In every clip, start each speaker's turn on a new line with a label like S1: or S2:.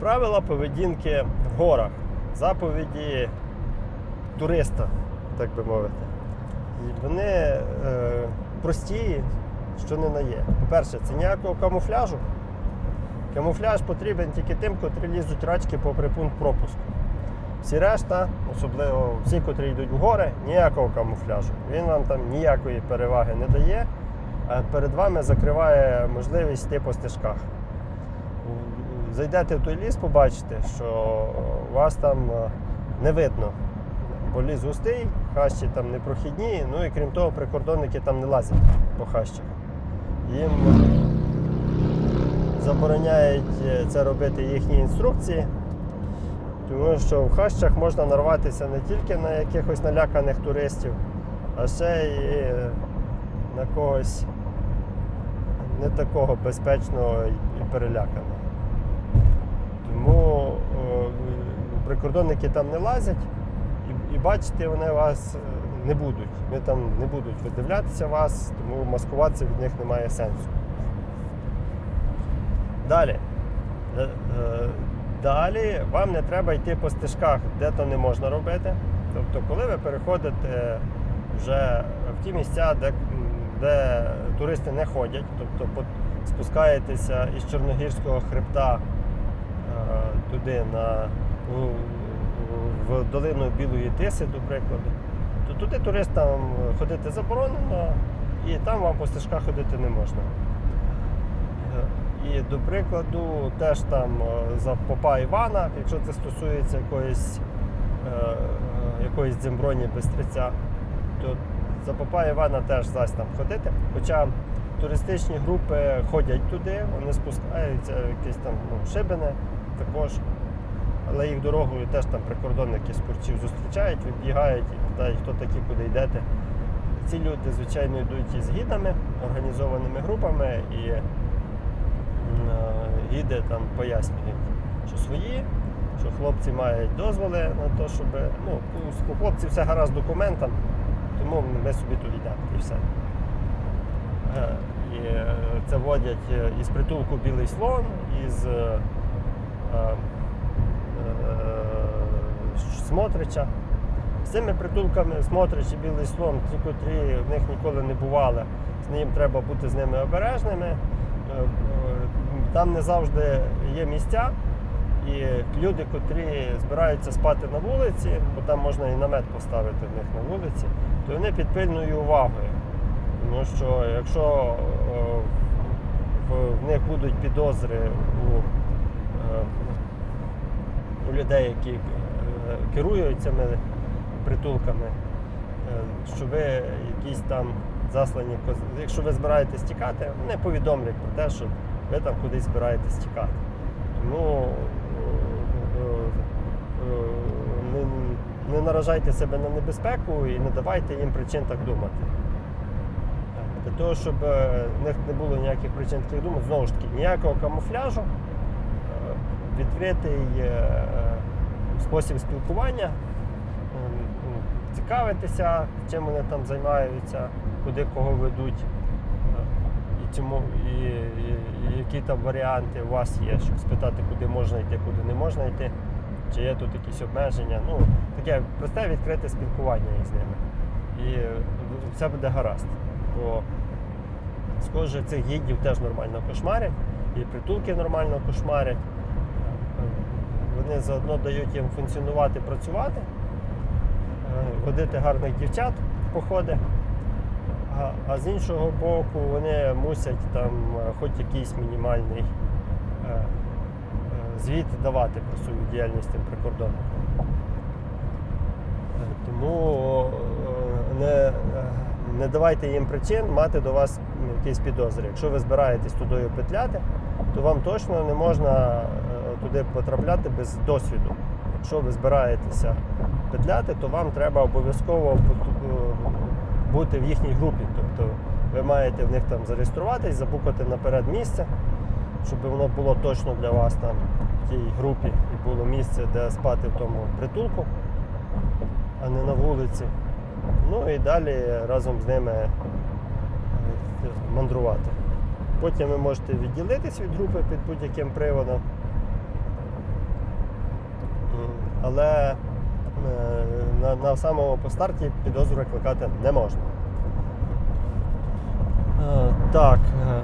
S1: Правила поведінки в горах, заповіді туриста, так би мовити. І вони е, прості, що не на є. По-перше, це ніякого камуфляжу. Камуфляж потрібен тільки тим, котрі лізуть рачки попри пункт пропуску. Всі решта, особливо всі, котрі йдуть в гори, ніякого камуфляжу. Він вам там ніякої переваги не дає, а перед вами закриває можливість йти по стежках. Зайдете в той ліс, побачите, що вас там е, не видно. Бо ліс густий, хащі там непрохідні, ну і крім того, прикордонники там не лазять по хащах. Їм забороняють е, це робити їхні інструкції, тому що в хащах можна нарватися не тільки на якихось наляканих туристів, а ще й е, на когось не такого безпечного і переляканого. Тому е, прикордонники там не лазять і, і бачити вони вас е, не будуть. Вони там не будуть видивлятися вас, тому маскуватися від них немає сенсу. Далі. Е, е, Далі вам не треба йти по стежках, де то не можна робити. Тобто, коли ви переходите вже в ті місця, де, де туристи не ходять, тобто спускаєтеся із Чорногірського хребта туди на, в долину Білої Тиси, до прикладу, то туди туристам ходити заборонено, і там вам по стежках ходити не можна. І до прикладу, теж там е, за попа Івана, якщо це стосується якоїсь, е, е, якоїсь дземброні Бестриця, то за попа Івана теж зась там ходити. Хоча туристичні групи ходять туди, вони спускаються якісь там ну, шибини також. Але їх дорогою теж там прикордонники курчів зустрічають, вибігають і питають, хто такі, куди йдете. Ці люди, звичайно, йдуть із гідами, організованими групами, і е, гіди там пояснюють, що свої, що хлопці мають дозволи на те, щоб. Ну, у хлопців все гаразд з документом, тому ми собі тут йдемо і все. Е, І е, це водять із притулку Білий слон, із Смотрича. З цими притулками Смотрич і Білий слон, ті, котрі в них ніколи не бували, з ним треба бути з ними обережними. Е, е, Там не завжди є місця, і люди, котрі збираються спати на вулиці, бо там можна і намет поставити в них на вулиці, то вони під пильною увагою. Тому що якщо е, в- них будуть підозри у, у людей, які керують цими притулками, е, що ви якісь там заслані, якщо ви збираєтесь тікати, вони повідомлять про те, що ви там кудись збираєтесь тікати. Тому е, е, не, наражайте себе на небезпеку і не давайте їм причин так думати. Для того, щоб в них не було ніяких причин таких думок, знову ж таки, ніякого камуфляжу, відкритий спосіб спілкування, е, ну, цікавитися, чим вони там займаються, куди кого ведуть, е, і, чому, і, і, і які там варіанти у вас є, щоб спитати, куди можна йти, куди не можна йти, чи є тут якісь обмеження. Ну, таке просте відкрите спілкування із ними. І е, все буде гаразд. Бо схоже, цих гідів теж нормально кошмарять, і притулки нормально кошмарять. Вони заодно дають їм функціонувати, працювати, е, водити гарних дівчат в походи. А, а з іншого боку, вони мусять там е, хоч якийсь мінімальний е, е, звіт давати про свою діяльність тим прикордонникам. Е, Тому е, не, е, не давайте їм причин мати до вас якісь підозри. Якщо ви збираєтесь тудою петляти, то вам точно не можна е, туди потрапляти без досвіду. Якщо ви збираєтеся петляти, то вам треба обов'язково е, бути в їхній групі. Тобто ви маєте в них там зареєструватись, забукати наперед місце, щоб воно було точно для вас там в тій групі і було місце, де спати в тому притулку, а не на вулиці. Ну і далі разом з ними е, мандрувати. Потім ви можете відділитись від групи під будь-яким приводом але е, на, на самому постарті підозру викликати не можна. Е, Так, е,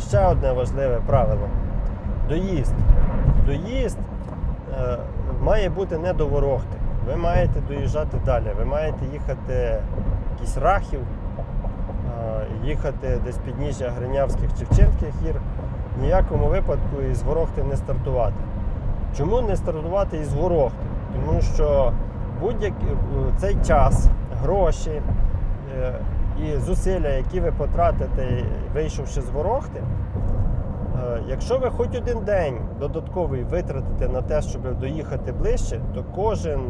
S1: ще одне важливе правило. Доїзд. Доїзд має бути не до Ворохти. Ви маєте доїжджати далі. Ви маєте їхати якийсь Рахів, їхати десь підніжжя Гринявських чи Вчинських гір. В ніякому випадку із Ворохти не стартувати. Чому не стартувати із Ворохти? Тому що будь-який е, цей час, гроші е, і зусилля, які ви потратите, вийшовши з Ворохти, е, якщо ви хоч один день додатковий витратите на те, щоб доїхати ближче, то кожен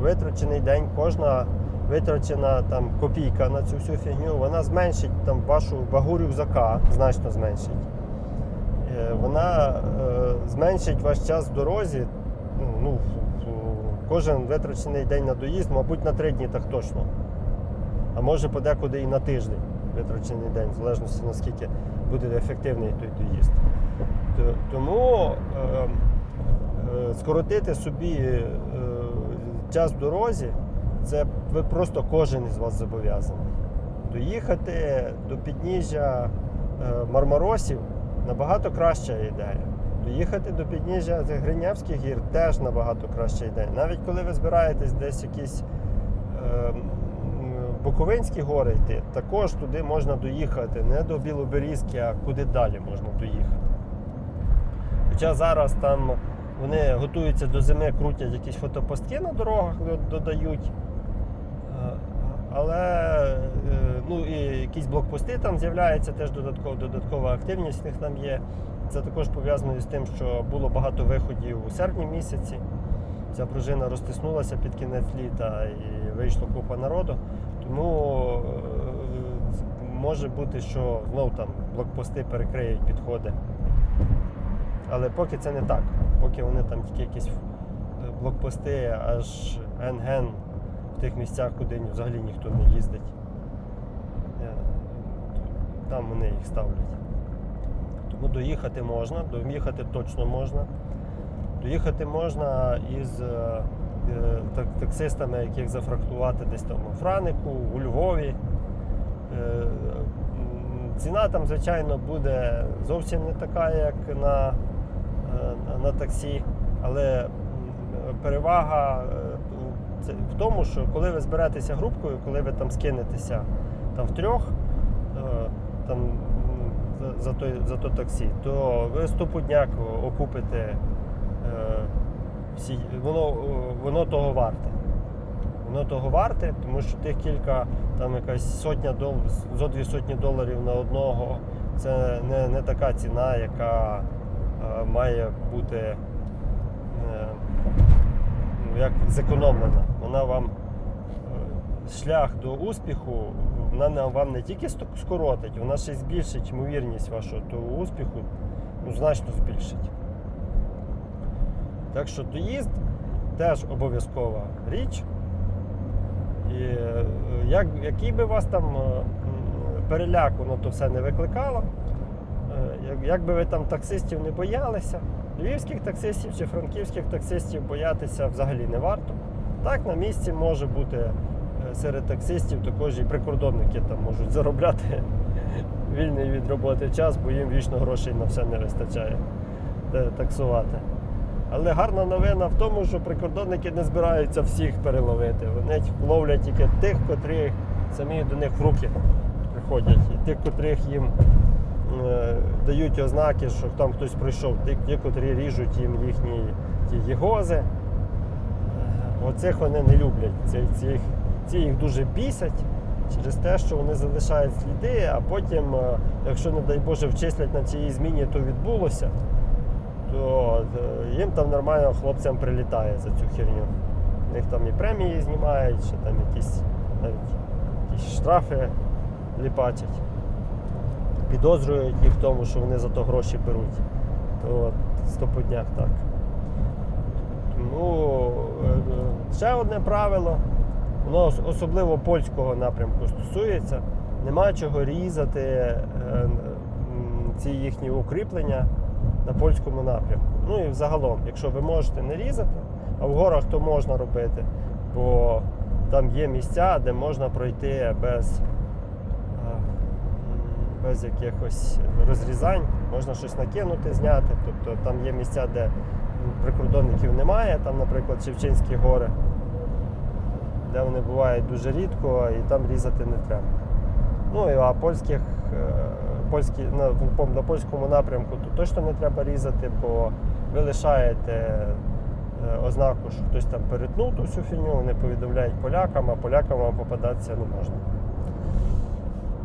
S1: витрачений день, кожна витрачена там копійка на цю всю фігню, вона зменшить там вашу вагу рюкзака, значно зменшить. Е, Вона е, зменшить ваш час в дорозі. Ну, кожен витрачений день на доїзд, мабуть, на три дні так точно. А може подекуди і на тиждень витрачений день, в залежності наскільки буде ефективний той доїзд. Тому е, е, скоротити собі час в дорозі, це ви просто кожен із вас зобов'язаний. Доїхати до підніжжя Мармаросів набагато краща ідея. Доїхати до підніжжя Гринявських гір теж набагато краща ідея. Навіть коли ви збираєтесь десь якісь е, Буковинські гори йти, також туди можна доїхати не до Білоберізки, а куди далі можна доїхати. Хоча зараз там вони готуються до зими, крутять якісь фотопостки на дорогах, додають. Але е, ну, і якісь блокпости там з'являються, теж додаткова, додаткова активність в них там є. Це також пов'язано з тим, що було багато виходів у серпні місяці. Ця пружина розтиснулася під кінець літа і вийшло купа народу. Тому е, може бути, що знов там блокпости перекриють підходи. Але поки це не так. Поки вони там тільки якісь е, блокпости аж ген-ген в тих місцях, куди взагалі ніхто не їздить. Е, Там вони їх ставлять. Тому доїхати можна, доїхати точно можна. Доїхати можна із е, е, так- таксистами, яких зафрахтувати десь там у Франику, у Львові. Ціна там, звичайно, буде зовсім не така, як на, на- таксі, але перевага це в тому, що коли ви зберетеся групкою, коли ви там скинетеся там втрьох, е, там, за, той, за то таксі, то ви стопудняк окупите е, всі, воно, воно того варте. Воно того варте, тому що тих кілька, там якась сотня дол, зо дві сотні доларів на одного, це не, не така ціна, яка е, має бути е, як зекономлена. Вона вам е, шлях до успіху, вона вам не тільки скоротить, вона ще збільшить ймовірність вашого того успіху, ну, значно збільшить. Так що доїзд теж обов'язкова річ. І е, як, який би вас там е, переляк воно то все не викликало, як би ви там таксистів не боялися, львівських таксистів чи франківських таксистів боятися взагалі не варто. Так, на місці може бути е, серед таксистів також і прикордонники там можуть заробляти вільний від роботи час, бо їм вічно грошей на все не вистачає е, таксувати. Але гарна новина в тому, що прикордонники не збираються всіх переловити. Вони ловлять тільки тих, котрі самі до них в руки приходять. І тих, котрих їм дають ознаки, що там хтось прийшов, ті, котрі ріжуть їм їхні ті єгози. Е, Оцих вони не люблять. Ці, ці, ці їх дуже бісять через те, що вони залишають сліди, а потім, е, якщо, не дай Боже, вчислять на цій зміні, то відбулося то е, їм там нормально хлопцям прилітає за цю херню. У них там і премії знімають, чи там якісь навіть якісь штрафи ліпачать. Підозрюють їх в тому, що вони за то гроші беруть. То от, стопудняк так. Тому е, е, ще одне правило, воно особливо польського напрямку стосується. Нема чого різати е, ці їхні укріплення на польському напрямку. Ну і взагалом, якщо ви можете не різати, А в горах то можна робити, бо там є місця, де можна пройти без, без якихось розрізань, можна щось накинути, зняти. Тобто там є місця, де прикордонників немає, там, наприклад, Шевчинські гори, де вони бувають дуже рідко і там різати не треба. Ну а польських, е, польські, на, на польському напрямку то точно не треба різати, бо ви лишаєте е, ознаку, що хтось там перетнув ту всю фігню, вони повідомляють полякам, а полякам вам попадатися не можна.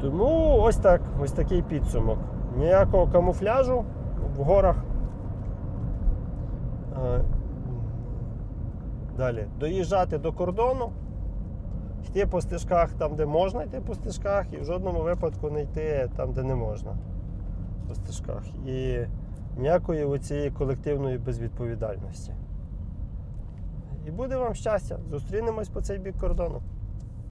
S1: Тому ось так, ось такий підсумок. Ніякого камуфляжу в горах. Е, Далі. Доїжджати до кордону, йти по стежках там, де можна йти по стежках, і в жодному випадку не йти там, де не можна по стежках. І ніякої оцієї колективної безвідповідальності. І буде вам щастя. Зустрінемось по цей бік кордону.